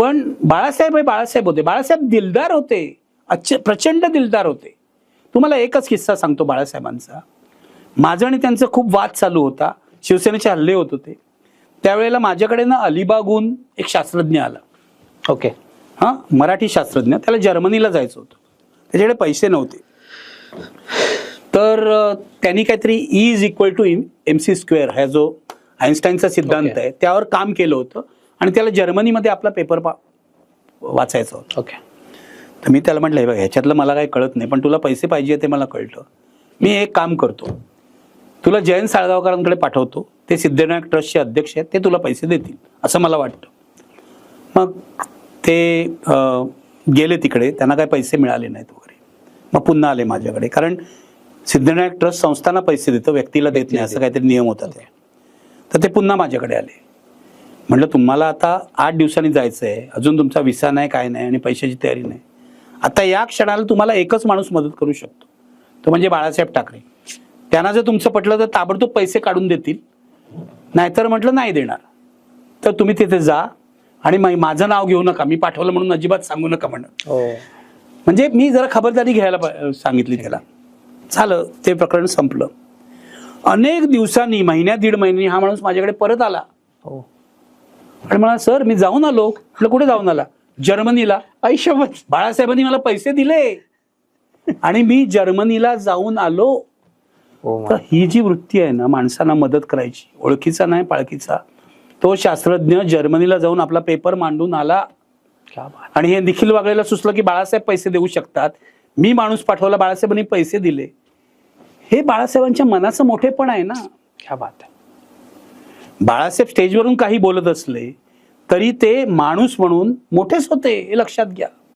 पण बाळासाहेब हे बाळासाहेब होते. बाळासाहेब दिलदार होते. अच्छे प्रचंड दिलदार होते. तुम्हाला एकच किस्सा सांगतो बाळासाहेबांचा. माझं आणि त्यांचं खूप वाद चालू होता. शिवसेनेचे हल्ले होत होते. त्यावेळेला माझ्याकडे ना अलिबागून एक शास्त्रज्ञ आला. ओके. हां मराठी शास्त्रज्ञ. त्याला जर्मनीला जायचं होतं. त्याच्याकडे पैसे नव्हते. तर त्यांनी काहीतरी E is equal to M C square हा जो आईन्स्टाईनचा सिद्धांत Okay. आहे त्यावर काम केलं होतं. आणि त्याला जर्मनीमध्ये आपला पेपर पा वाचायचा होता. ओके तर मी त्याला म्हटलं हे बघ ह्याच्यातलं मला काही कळत नाही पण तुला पैसे पाहिजे ते मला कळतं मी एक काम करतो. तुला जयंत साळगावकरांकडे पाठवतो. ते सिद्धिविनायक ट्रस्टचे अध्यक्ष आहेत ते तुला पैसे देतील. असं मला वाटतं. मग ते गेले तिकडे त्यांना काही पैसे मिळाले नाहीत वगैरे. मग पुन्हा आले माझ्याकडे. कारण सिद्धिविनायक ट्रस्ट संस्थांना पैसे देतं व्यक्तीला देत नाही असं काहीतरी नियम होता ते. तर ते पुन्हा माझ्याकडे आले. म्हटलं तुम्हाला आता आठ दिवसांनी जायचं आहे अजून तुमचा विसा नाही काय नाही आणि पैशाची तयारी नाही. आता या क्षणाला तुम्हाला एकच माणूस मदत करू शकतो. तो म्हणजे बाळासाहेब ठाकरे. त्यांना जर तुमचं पटलं तर ताबडतोब पैसे काढून देतील. नाहीतर म्हटलं नाही देणार. तर तुम्ही तिथे जा आणि माझं नाव घेऊ नका. मी पाठवलं म्हणून अजिबात सांगू नका म्हणत. हो. म्हणजे मी जरा खबरदारी घ्यायला सांगितली त्याला. झालं. ते प्रकरण संपलं. अनेक दिवसांनी महिन्या दीड महिन्यांनी हा माणूस माझ्याकडे परत आला. हो. आणि मला सर मी जाऊन आलो. म्हटलं कुठे जाऊन आला? जर्मनीला. आयुष्यभर. बाळासाहेबांनी मला पैसे दिले. आणि मी जर्मनीला जाऊन आलो. हो तर ही जी वृत्ती आहे ना माणसांना मदत करायची. ओळखीचा नाही पाळखीचा. तो शास्त्रज्ञ जर्मनीला जाऊन आपला पेपर मांडून आला. आणि हे निखिल वागळेला सुचलं की बाळासाहेब पैसे देऊ शकतात. मी माणूस पाठवला बाळासाहेबांनी पैसे दिले. हे बाळासाहेबांच्या मनाचं मोठेपण आहे ना. क्या बात है बाळासाहेब स्टेजवरून काही बोलत असले तरी ते माणूस म्हणून मोठेच होते हे लक्षात घ्या.